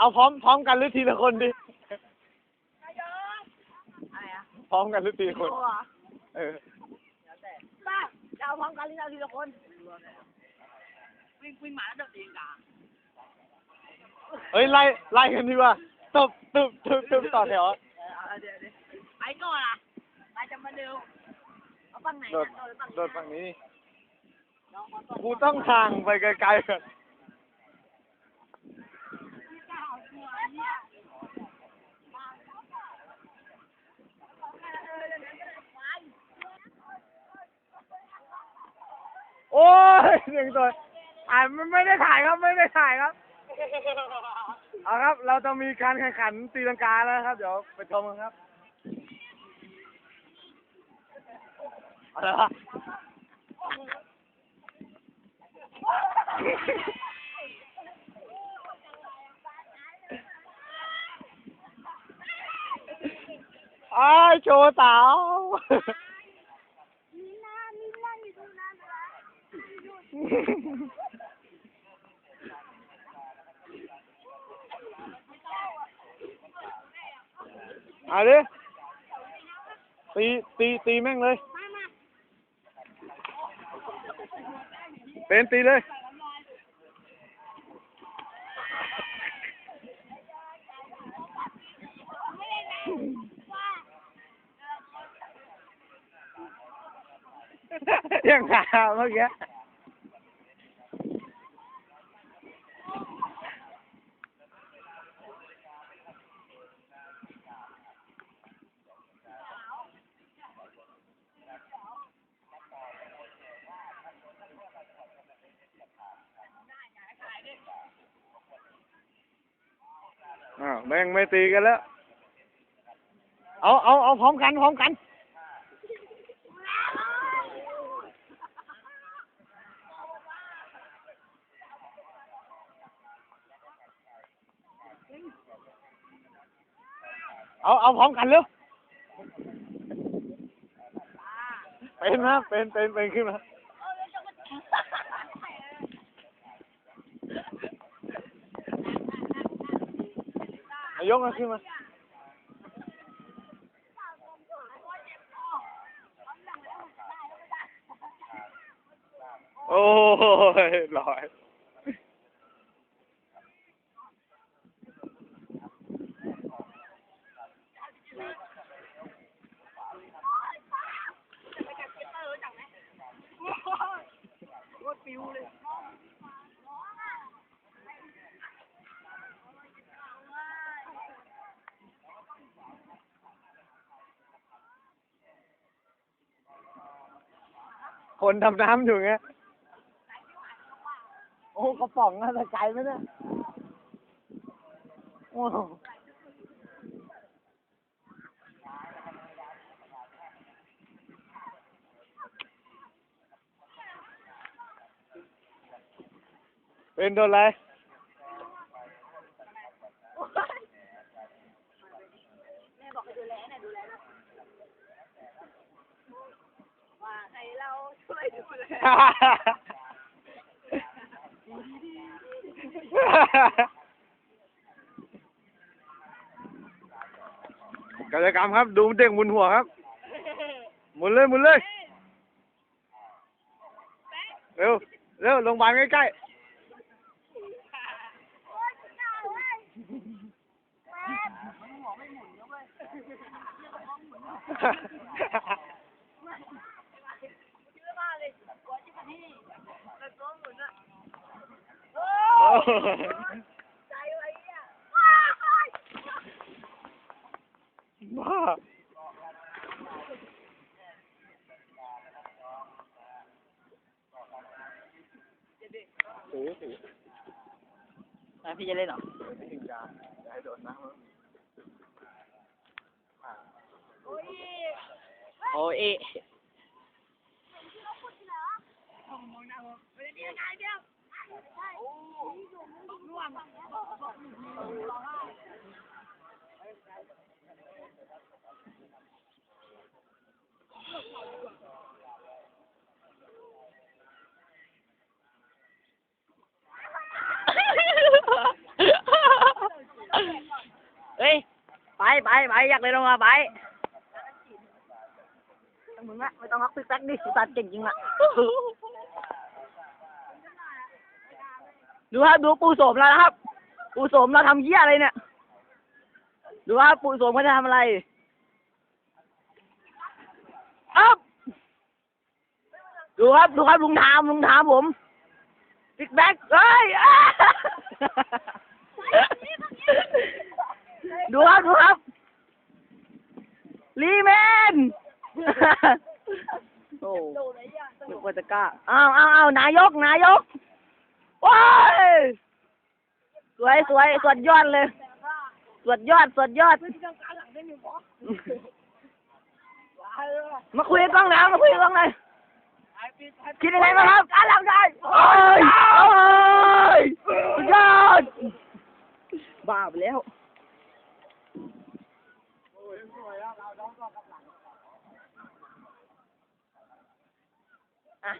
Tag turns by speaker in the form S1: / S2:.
S1: เอาพร้อมพร้อมกันหรือทีละคนดิ
S2: อะไรอะ
S1: พร้อมกันหรือทีละคน
S2: ตัว
S1: เออ
S2: ป้าจะเอาพร้อมกันหรือเอาทีละคน วิ่งวิ่งมาแล้วเดินตีกา
S1: เฮ้ยไล่ไล่กันดีกว่าตึบตึบตึบตึบต่อแถว
S2: เอาเดี๋ยวเดี๋ยวไปก่อนอะไปจะมาเร็วเอาฝั่งไหน
S1: โดด
S2: นะโดดฝั่ง
S1: โดดฝั่งนี้
S2: น้องมาก่อน
S1: กูต้องห่างไปไกลๆก่อน โอ้ยหนึ่งตัวถ่ามันไม่ได้ถ่ายครับไม่ได้ถ่ายครับ เอาครับ เราจะมีการแข่งขันตีลังกาแล้วนะครับ เดี๋ยวไปชมกันครับอะไรวะอ้ายโชว์สาว เอาดิตีตีตีแม่งเลยเป็นตีเลย ยังหาเมื่อกี้ อ้าวแม่งไม่ตีกันแล้ว เอาเอาเอาพร้อมกันพร้อมกัน เอาเอาพร้อมกันเร็วเป็นนะเป็นเป็นเป็นขึ้นมา เอายกมันขึ้นมา โอ้ยลอย
S2: รถปิวเลย
S1: คนทำน้ำอยู่ไงโอ้กระป๋องน่าจะไกลไหมเนี่ยโอ้เป็นโดนอะไร
S2: แม่บอกให้ดูแลนะดูแลนะว่าให้ เราช่วยดูแล
S1: กิจกรรมครับ ดูเด็กหมุนหัวครับ หมุนเลยหมุนเลย เร็วเร็วโรงพยาบาลใกล้ๆ โอ้บ้าถือถือ
S2: แล้วพี่จะเล่นหรอ
S1: ไม่ถึงยาอย่าให้โดนน้ำ
S2: โอ้ย
S1: เไป
S2: ไปอยากเลยลงมาไปมึงอะไม่ต้องรักซิกแซกดิสัตว์เก่งจริงอะ ดูครับดูปูโสมแล้วนะครับ ปูโสมเราทำเยี่ยอะไรเนี่ย ดูครับปูโสมเขาจะทำอะไรอ๊บดูครับดูครับลุงทามลุงทามผมซิกแซกเฮ้ยดูครับดูครับลีแมนโอ้นึกว่าจะกล้าอ้าวอ้าวอ้าวนายกนายก ว้ายสวยสวยสวดยอดเลย สวดยอดสวดยอด มาคุยกล้องแล้วมาคุยกับกล้องเลยคิดยังไงบ้างครับการหลังได้โอ้ยโอ้ยสุดยอดบ้าไปแล้วอะ